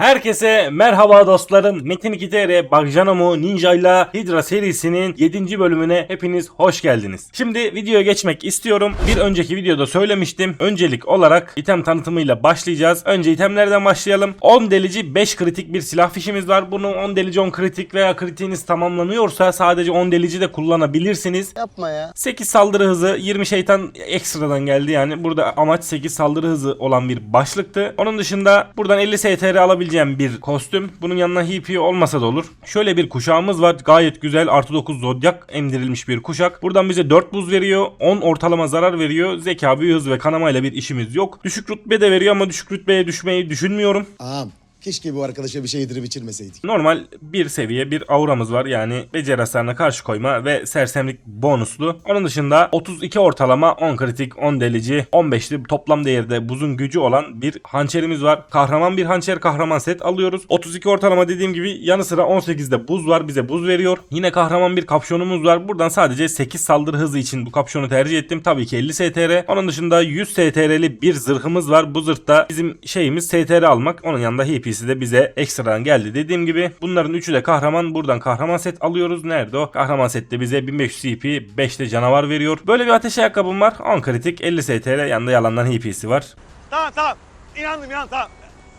Herkese merhaba dostlarım. Metin 2TR Bagjanomu Ninja ile Hydra serisinin 7. bölümüne hepiniz hoş geldiniz. Şimdi videoya geçmek istiyorum. Bir önceki videoda söylemiştim. Öncelik olarak item tanıtımıyla başlayacağız. Önce itemlerden başlayalım. 10 delici 5 kritik bir silah fişimiz var. Bunu 10 delici 10 kritik veya kritiğiniz tamamlanıyorsa sadece 10 delici de kullanabilirsiniz. Yapma ya. 8 saldırı hızı 20 şeytan ekstradan geldi yani burada amaç 8 saldırı hızı olan bir başlıktı. Onun dışında buradan 50 STR alabileceğim bir kostüm. Bunun yanına HP olmasa da olur. Şöyle bir kuşağımız var gayet güzel artı 9 zodyak emdirilmiş bir kuşak. Buradan bize 4 buz veriyor 10 ortalama zarar veriyor. Zeka, büyü hız ve kanamayla bir işimiz yok. Düşük rütbe de veriyor ama düşük rütbeye düşmeyi düşünmüyorum. Ağam keşke bu arkadaşa bir şey yedirip içirmeseydik. Normal bir seviye bir auramız var yani beceri hasarına karşı koyma ve sersemlik bonuslu. Onun dışında 32 ortalama 10 kritik 10 delici 15'li toplam değerde buzun gücü olan bir hançerimiz var. Kahraman bir hançer kahraman set alıyoruz. 32 ortalama dediğim gibi yanı sıra 18'de buz var bize buz veriyor. Yine kahraman bir kapşonumuz var. Buradan sadece 8 saldırı hızı için bu kapşonu tercih ettim. Tabii ki 50 STR. Onun dışında 100 STR'li bir zırhımız var. Bu zırhta bizim şeyimiz STR almak. Onun yanında HP'si de bize ekstradan geldi. Dediğim gibi bunların üçü de kahraman. Buradan kahraman set alıyoruz. Nerede o? Kahraman sette bize 1500 CP 5 de canavar veriyor. Böyle bir ateş ayakkabım var. 10 kritik 50 STR yanında yalandan HP'si var. Tamam tamam. İnandım inan tamam.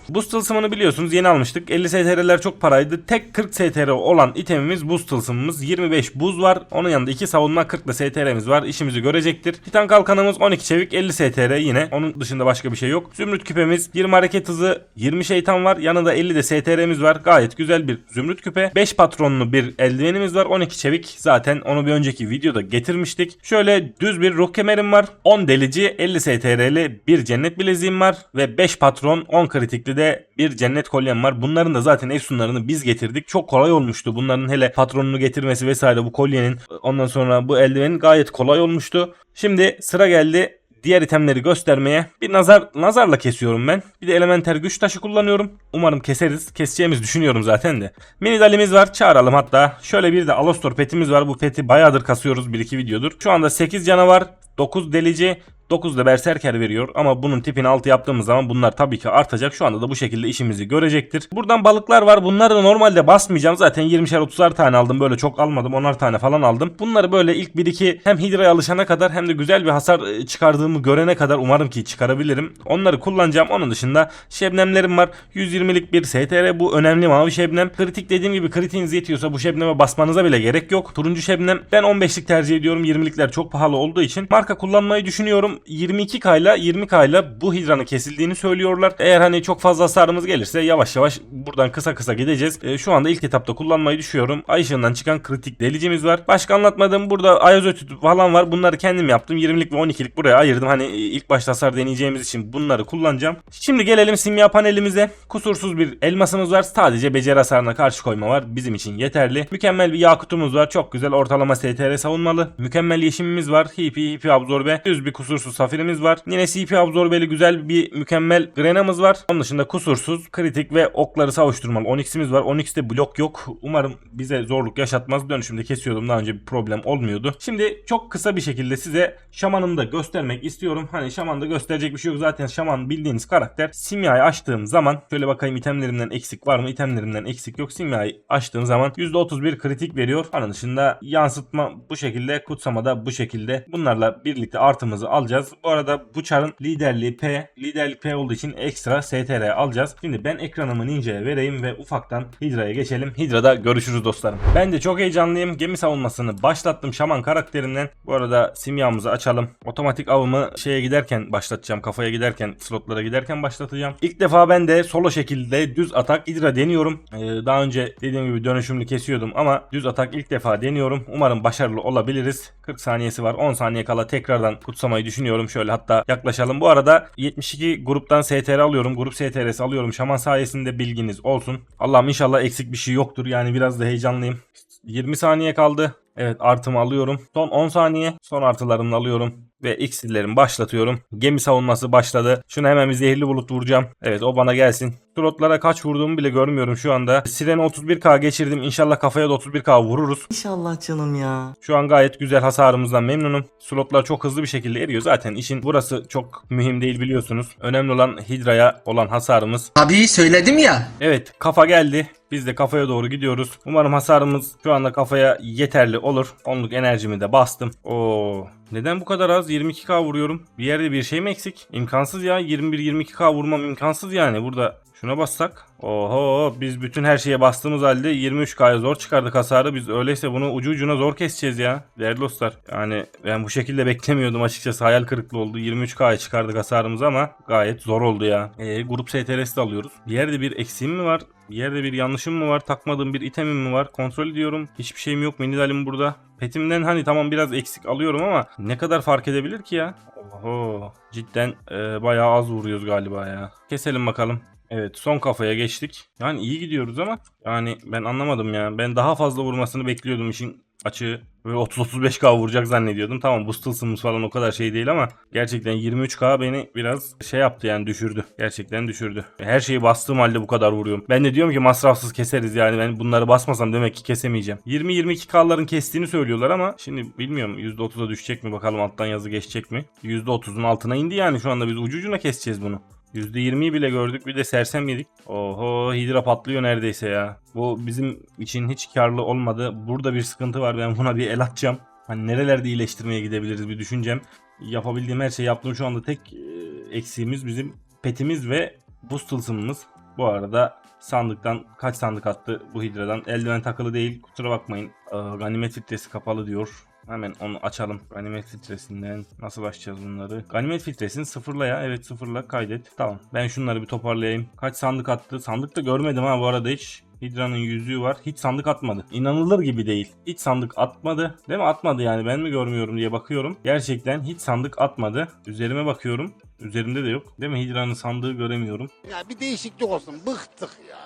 Buz tılsımını biliyorsunuz yeni almıştık. 50 STR'ler çok paraydı. Tek 40 STR olan itemimiz buz tılsımımız. 25 buz var. Onun yanında 2 savunma 40 da STR'miz var. İşimizi görecektir. Titan kalkanımız 12 çevik 50 STR yine. Onun dışında başka bir şey yok. Zümrüt küpemiz 20 hareket hızı 20 şeytan var. Yanında 50 de STR'miz var. Gayet güzel bir zümrüt küpe. 5 patronlu bir eldivenimiz var. 12 çevik. Zaten onu bir önceki videoda getirmiştik. Şöyle düz bir ruh kemerim var. 10 delici 50 STR'li bir cennet bileziğim var. Ve 5 patron 10 kritikli de bir cennet kolyem var. Bunların da zaten efsunlarını biz getirdik. Çok kolay olmuştu. Bunların hele patronunu getirmesi vesaire bu kolyenin ondan sonra bu eldivenin gayet kolay olmuştu. Şimdi sıra geldi diğer itemleri göstermeye. Bir nazar nazarla kesiyorum ben. Bir de elementer güç taşı kullanıyorum. Umarım keseriz. Keseceğimizi düşünüyorum zaten de. Mini dalimiz var. Çağıralım hatta. Şöyle bir de Alostor petimiz var. Bu peti bayağıdır kasıyoruz. 1-2 videodur. Şu anda 8 canavar, 9 delici, 9 da berserker veriyor ama bunun tipini 6 yaptığımız zaman bunlar tabii ki artacak. Şu anda da bu şekilde işimizi görecektir. Buradan balıklar var. Bunları da normalde basmayacağım. Zaten 20'şer 30'ar tane aldım. Böyle çok almadım. 10'ar tane falan aldım. Bunları böyle ilk 1-2 hem Hidra'ya alışana kadar hem de güzel bir hasar e, çıkardığımı görene kadar umarım ki çıkarabilirim. Onları kullanacağım. Onun dışında şebnemlerim var. 120'lik bir STR bu önemli mavi şebnem. Kritik dediğim gibi kritiğiniz yetiyorsa bu şebneme basmanıza bile gerek yok. Turuncu şebnem ben 15'lik tercih ediyorum. 20'likler çok pahalı olduğu için marka kullanmayı düşünüyorum. 22K ile 20K ile bu hidranın kesildiğini söylüyorlar. Eğer hani çok fazla hasarımız gelirse yavaş yavaş buradan kısa kısa gideceğiz. E, şu anda ilk etapta kullanmayı düşünüyorum. Ay ışığından çıkan kritik delicimiz var. Başka anlatmadığım burada ayazotütü falan var. Bunları kendim yaptım. 20'lik ve 12'lik buraya ayırdım. Hani ilk başta hasar deneyeceğimiz için bunları kullanacağım. Şimdi gelelim simya panelimize. Kusursuz bir elmasımız var. Sadece beceri hasarına karşı koyma var. Bizim için yeterli. Mükemmel bir yakutumuz var. Çok güzel ortalama STR savunmalı. Mükemmel yeşimimiz var. Hipi hipi absorbe. Düz bir kusursuz safirimiz var. Yine CP absorbeli güzel bir mükemmel grenamız var. Onun dışında kusursuz, kritik ve okları savuşturmalı. Onyx'imiz var. Onyx'te blok yok. Umarım bize zorluk yaşatmaz. Dönüşümde kesiyordum daha önce bir problem olmuyordu. Şimdi çok kısa bir şekilde size şamanımı da göstermek istiyorum. Hani şamanda gösterecek bir şey yok. Zaten şaman bildiğiniz karakter. Simyayı açtığım zaman şöyle bakayım itemlerimden eksik var mı? İtemlerimden eksik yok. Simyayı açtığım zaman %31 kritik veriyor. Onun dışında yansıtma bu şekilde. Kutsama da bu şekilde. Bunlarla birlikte artımızı alacağız. Bu arada bu çarın liderliği P. Liderlik P olduğu için ekstra STR alacağız. Şimdi ben ekranımı Ninja'ya vereyim ve ufaktan Hydra'ya geçelim. Hydra'da görüşürüz dostlarım. Ben de çok heyecanlıyım. Gemi savunmasını başlattım şaman karakterinden. Bu arada simyamızı açalım. Otomatik avımı şeye giderken başlatacağım. Kafaya giderken slotlara giderken başlatacağım. İlk defa ben de solo şekilde düz atak Hydra deniyorum. Ee, daha önce dediğim gibi dönüşümlü kesiyordum ama düz atak ilk defa deniyorum. Umarım başarılı olabiliriz. 40 saniyesi var. 10 saniye kala tekrardan kutsamayı düşünüyorum. Şöyle hatta yaklaşalım. Bu arada 72 gruptan STR alıyorum. Grup STR'si alıyorum. Şaman sayesinde bilginiz olsun. Allah'ım inşallah eksik bir şey yoktur. Yani biraz da heyecanlıyım. 20 saniye kaldı. Evet artımı alıyorum. Son 10 saniye. Son artılarımı alıyorum. Ve iksirlerimi başlatıyorum. Gemi savunması başladı. Şunu hemen bir zehirli bulut vuracağım. Evet o bana gelsin. Slotlara kaç vurduğumu bile görmüyorum şu anda. Sirene 31k geçirdim. İnşallah kafaya da 31k vururuz. İnşallah canım ya. Şu an gayet güzel hasarımızdan memnunum. Slotlar çok hızlı bir şekilde eriyor. Zaten işin burası çok mühim değil biliyorsunuz. Önemli olan Hydra'ya olan hasarımız. Abi söyledim ya. Evet kafa geldi. Biz de kafaya doğru gidiyoruz. Umarım hasarımız şu anda kafaya yeterli olur. Onluk enerjimi de bastım. Oo. Neden bu kadar az? 22k vuruyorum. Bir yerde bir şey mi eksik? İmkansız ya. 21-22k vurmam imkansız yani. Burada şuna bassak. Oho biz bütün her şeye bastığımız halde 23k'ya zor çıkardık hasarı. Biz öyleyse bunu ucu ucuna zor keseceğiz ya. Değerli dostlar. Yani ben bu şekilde beklemiyordum açıkçası. Hayal kırıklığı oldu. 23k'ya çıkardık hasarımızı ama gayet zor oldu ya. E, grup STR'si de alıyoruz. Bir yerde bir eksiğim mi var? Bir yerde bir yanlışım mı var? Takmadığım bir itemim mi var? Kontrol ediyorum. Hiçbir şeyim yok. Minidalim burada. Petimden hani tamam biraz eksik alıyorum ama ne kadar fark edebilir ki ya? Oho. Cidden e, bayağı az vuruyoruz galiba ya. Keselim bakalım. Evet son kafaya geçtik. Yani iyi gidiyoruz ama yani ben anlamadım ya. Ben daha fazla vurmasını bekliyordum işin açığı. Böyle 30-35k vuracak zannediyordum. Tamam bu stılsımız falan o kadar şey değil ama gerçekten 23k beni biraz şey yaptı yani düşürdü. Gerçekten düşürdü. Her şeyi bastığım halde bu kadar vuruyorum. Ben de diyorum ki masrafsız keseriz yani ben bunları basmasam demek ki kesemeyeceğim. 20-22k'ların kestiğini söylüyorlar ama şimdi bilmiyorum %30'a düşecek mi bakalım alttan yazı geçecek mi? %30'un altına indi yani şu anda biz ucu ucuna keseceğiz bunu. %20'yi bile gördük bir de sersem yedik. Oho hidra patlıyor neredeyse ya. Bu bizim için hiç karlı olmadı. Burada bir sıkıntı var ben buna bir el atacağım. Hani nerelerde iyileştirmeye gidebiliriz bir düşüneceğim. Yapabildiğim her şeyi yaptım şu anda tek e, eksiğimiz bizim petimiz ve buz tılsımımız. Bu arada sandıktan kaç sandık attı bu hidradan. Eldiven takılı değil kusura bakmayın. Ganimet filtresi kapalı diyor. Hemen onu açalım. Ganimet filtresinden nasıl açacağız bunları? Ganimet filtresini sıfırla ya. Evet sıfırla kaydet. Tamam. Ben şunları bir toparlayayım. Kaç sandık attı? Sandık da görmedim ha bu arada hiç. Hidra'nın yüzüğü var. Hiç sandık atmadı. İnanılır gibi değil. Hiç sandık atmadı. Değil mi? Atmadı yani. Ben mi görmüyorum diye bakıyorum. Gerçekten hiç sandık atmadı. Üzerime bakıyorum. Üzerimde de yok. Değil mi? Hidra'nın sandığı göremiyorum. Ya bir değişiklik olsun. Bıktık ya.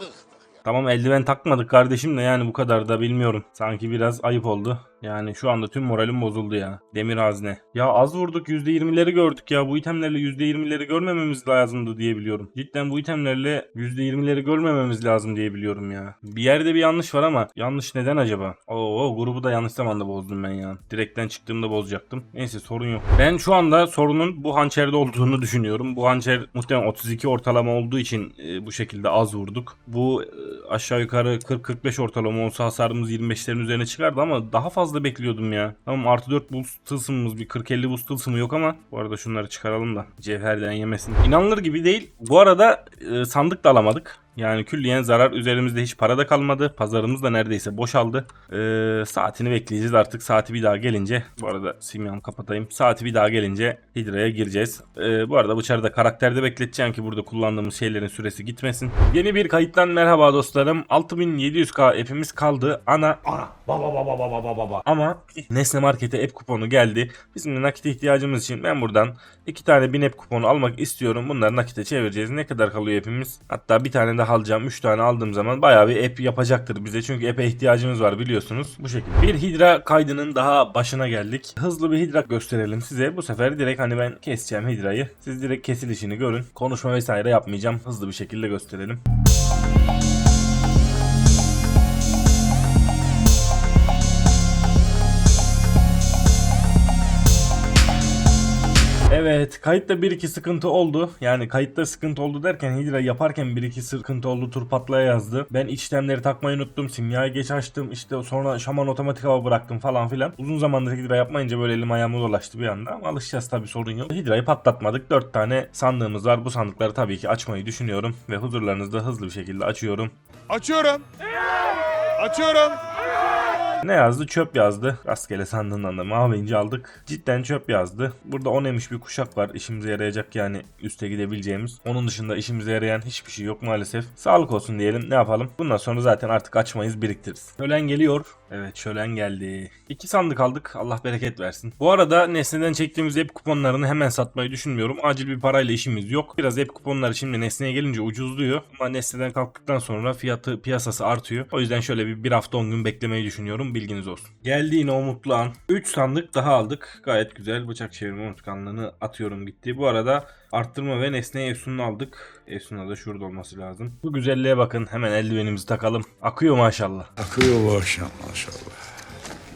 Bıktık. Tamam eldiven takmadık kardeşim de yani bu kadar da bilmiyorum. Sanki biraz ayıp oldu. Yani şu anda tüm moralim bozuldu ya. Demir hazne. Ya az vurduk %20'leri gördük ya. Bu itemlerle %20'leri görmememiz lazımdı diye biliyorum. Cidden bu itemlerle %20'leri görmememiz lazım diye biliyorum ya. Bir yerde bir yanlış var ama yanlış neden acaba? Oo grubu da yanlış zamanda bozdum ben ya. Direkten çıktığımda bozacaktım. Neyse sorun yok. Ben şu anda sorunun bu hançerde olduğunu düşünüyorum. Bu hançer muhtemelen 32 ortalama olduğu için e, bu şekilde az vurduk. Bu e, aşağı yukarı 40-45 ortalama olsa hasarımız 25'lerin üzerine çıkardı ama daha fazla bekliyordum ya. Tamam artı 4 boost tılsımımız bir 40-50 boost tılsımı yok ama bu arada şunları çıkaralım da cevherden yemesin. İnanılır gibi değil. Bu arada e, sandık da alamadık. Yani külliyen zarar üzerimizde hiç para da kalmadı. Pazarımız da neredeyse boşaldı. Ee, saatini bekleyeceğiz artık. Saati bir daha gelince. Bu arada simyamı kapatayım. Saati bir daha gelince Hidra'ya gireceğiz. Ee, bu arada bıçarı da karakterde bekleteceğim ki burada kullandığımız şeylerin süresi gitmesin. Yeni bir kayıttan merhaba dostlarım. 6700k app'imiz kaldı. Ana ana baba baba baba baba baba. Ama Nesne Market'e app kuponu geldi. Bizim de nakite ihtiyacımız için ben buradan iki tane bin app kuponu almak istiyorum. Bunları nakite çevireceğiz. Ne kadar kalıyor app'imiz? Hatta bir tane daha alacağım. 3 tane aldığım zaman bayağı bir app yapacaktır bize. Çünkü app'e ihtiyacımız var biliyorsunuz. Bu şekilde. Bir hidra kaydının daha başına geldik. Hızlı bir hidra gösterelim size. Bu sefer direkt hani ben keseceğim hidrayı. Siz direkt kesilişini görün. Konuşma vesaire yapmayacağım. Hızlı bir şekilde gösterelim. Evet kayıtta bir iki sıkıntı oldu. Yani kayıtta sıkıntı oldu derken Hidra yaparken bir iki sıkıntı oldu tur patlaya yazdı. Ben içlemleri takmayı unuttum. Simyayı geç açtım. İşte sonra şaman otomatik hava bıraktım falan filan. Uzun zamandır Hidra yapmayınca böyle elim ayağıma dolaştı bir anda. Ama alışacağız tabi sorun yok. Hidra'yı patlatmadık. 4 tane sandığımız var. Bu sandıkları tabii ki açmayı düşünüyorum. Ve huzurlarınızda hızlı bir şekilde açıyorum. Açıyorum. Açıyorum. Ne yazdı? Çöp yazdı. Rastgele sandığından da mavi ince aldık. Cidden çöp yazdı. Burada 10 emiş bir kuşak var. İşimize yarayacak yani üste gidebileceğimiz. Onun dışında işimize yarayan hiçbir şey yok maalesef. Sağlık olsun diyelim. Ne yapalım? Bundan sonra zaten artık açmayız biriktiririz. Şölen geliyor. Evet şölen geldi. İki sandık aldık. Allah bereket versin. Bu arada Nesne'den çektiğimiz app kuponlarını hemen satmayı düşünmüyorum. Acil bir parayla işimiz yok. Biraz app kuponları şimdi Nesne'ye gelince ucuzluyor. Ama Nesne'den kalktıktan sonra fiyatı piyasası artıyor. O yüzden şöyle bir, bir hafta 10 gün beklemeyi düşünüyorum. Yapıyorum bilginiz olsun. Geldi yine o mutlu an. 3 sandık daha aldık. Gayet güzel bıçak çevirme unutkanlığını atıyorum gitti. Bu arada arttırma ve nesne Efsun'unu aldık. Efsun'a da şurada olması lazım. Bu güzelliğe bakın hemen eldivenimizi takalım. Akıyor maşallah. Akıyor akşam maşallah.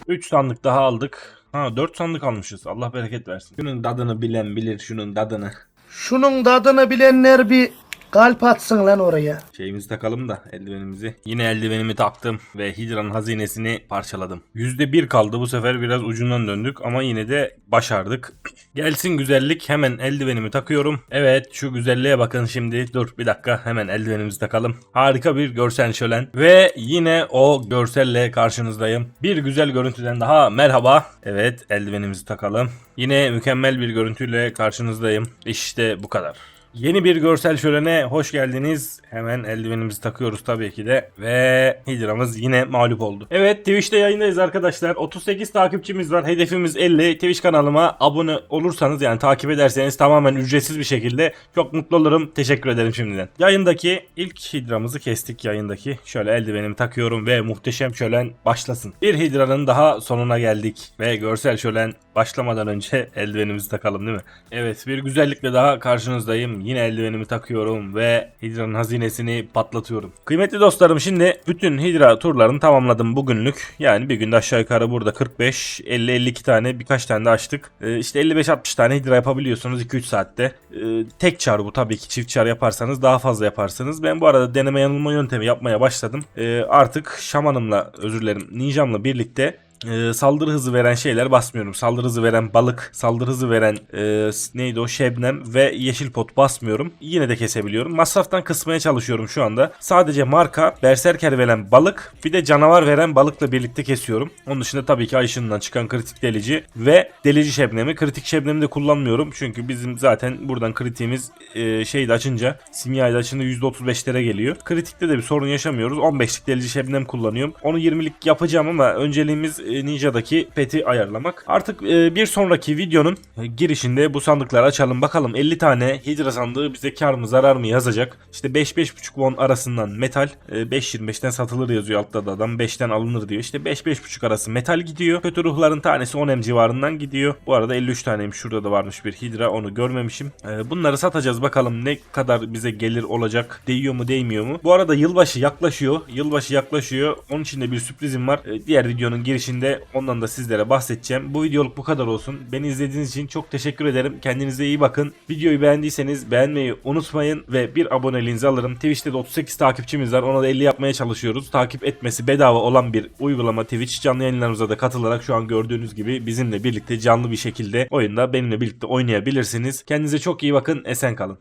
3 sandık daha aldık. Ha 4 sandık almışız. Allah bereket versin. Şunun tadını bilen bilir şunun tadını. Şunun tadını bilenler bir kalp atsın lan oraya. Şeyimizi takalım da eldivenimizi. Yine eldivenimi taktım ve Hidra'nın hazinesini parçaladım. %1 kaldı bu sefer biraz ucundan döndük ama yine de başardık. Gelsin güzellik hemen eldivenimi takıyorum. Evet şu güzelliğe bakın şimdi. Dur bir dakika hemen eldivenimizi takalım. Harika bir görsel şölen. Ve yine o görselle karşınızdayım. Bir güzel görüntüden daha merhaba. Evet eldivenimizi takalım. Yine mükemmel bir görüntüyle karşınızdayım. İşte bu kadar. Yeni bir görsel şölene hoş geldiniz. Hemen eldivenimizi takıyoruz tabii ki de. Ve Hidra'mız yine mağlup oldu. Evet Twitch'te yayındayız arkadaşlar. 38 takipçimiz var. Hedefimiz 50. Twitch kanalıma abone olursanız yani takip ederseniz tamamen ücretsiz bir şekilde çok mutlu olurum. Teşekkür ederim şimdiden. Yayındaki ilk Hidra'mızı kestik yayındaki. Şöyle eldivenimi takıyorum ve muhteşem şölen başlasın. Bir Hidra'nın daha sonuna geldik. Ve görsel şölen başlamadan önce eldivenimizi takalım değil mi? Evet bir güzellikle daha karşınızdayım. Yine eldivenimi takıyorum ve Hidra'nın hazinesini patlatıyorum. Kıymetli dostlarım şimdi bütün Hidra turlarını tamamladım bugünlük. Yani bir günde aşağı yukarı burada 45, 50, 52 tane birkaç tane de açtık. Ee, işte 55-60 tane Hidra yapabiliyorsunuz 2-3 saatte. Ee, tek çar bu tabii ki çift çar yaparsanız daha fazla yaparsınız. Ben bu arada deneme yanılma yöntemi yapmaya başladım. Ee, artık şamanımla özür dilerim ninjamla birlikte e, saldırı hızı veren şeyler basmıyorum. Saldırı hızı veren balık, saldırı hızı veren e, neydi o şebnem ve yeşil pot basmıyorum. Yine de kesebiliyorum. Masraftan kısmaya çalışıyorum şu anda. Sadece marka, berserker veren balık bir de canavar veren balıkla birlikte kesiyorum. Onun dışında tabii ki ay ışığından çıkan kritik delici ve delici şebnemi. Kritik şebnemi de kullanmıyorum. Çünkü bizim zaten buradan kritiğimiz e, şeyde açınca simyayı açınca %35'lere geliyor. Kritikte de bir sorun yaşamıyoruz. 15'lik delici şebnem kullanıyorum. Onu 20'lik yapacağım ama önceliğimiz Ninja'daki peti ayarlamak. Artık e, bir sonraki videonun e, girişinde bu sandıkları açalım. Bakalım 50 tane Hidra sandığı bize kar mı zarar mı yazacak. İşte 5-5.5 won arasından metal e, 5.25'ten satılır yazıyor altta da adam 5'ten alınır diyor. İşte 5-5.5 arası metal gidiyor. Kötü ruhların tanesi 10 m civarından gidiyor. Bu arada 53 taneymiş. Şurada da varmış bir Hidra onu görmemişim. E, bunları satacağız bakalım ne kadar bize gelir olacak. Değiyor mu değmiyor mu? Bu arada yılbaşı yaklaşıyor. Yılbaşı yaklaşıyor. Onun için de bir sürprizim var. E, diğer videonun girişinde ondan da sizlere bahsedeceğim. Bu videoluk bu kadar olsun. Beni izlediğiniz için çok teşekkür ederim. Kendinize iyi bakın. Videoyu beğendiyseniz beğenmeyi unutmayın ve bir aboneliğinizi alırım. Twitch'te de 38 takipçimiz var. Ona da 50 yapmaya çalışıyoruz. Takip etmesi bedava olan bir uygulama Twitch. Canlı yayınlarımıza da katılarak şu an gördüğünüz gibi bizimle birlikte canlı bir şekilde oyunda benimle birlikte oynayabilirsiniz. Kendinize çok iyi bakın. Esen kalın.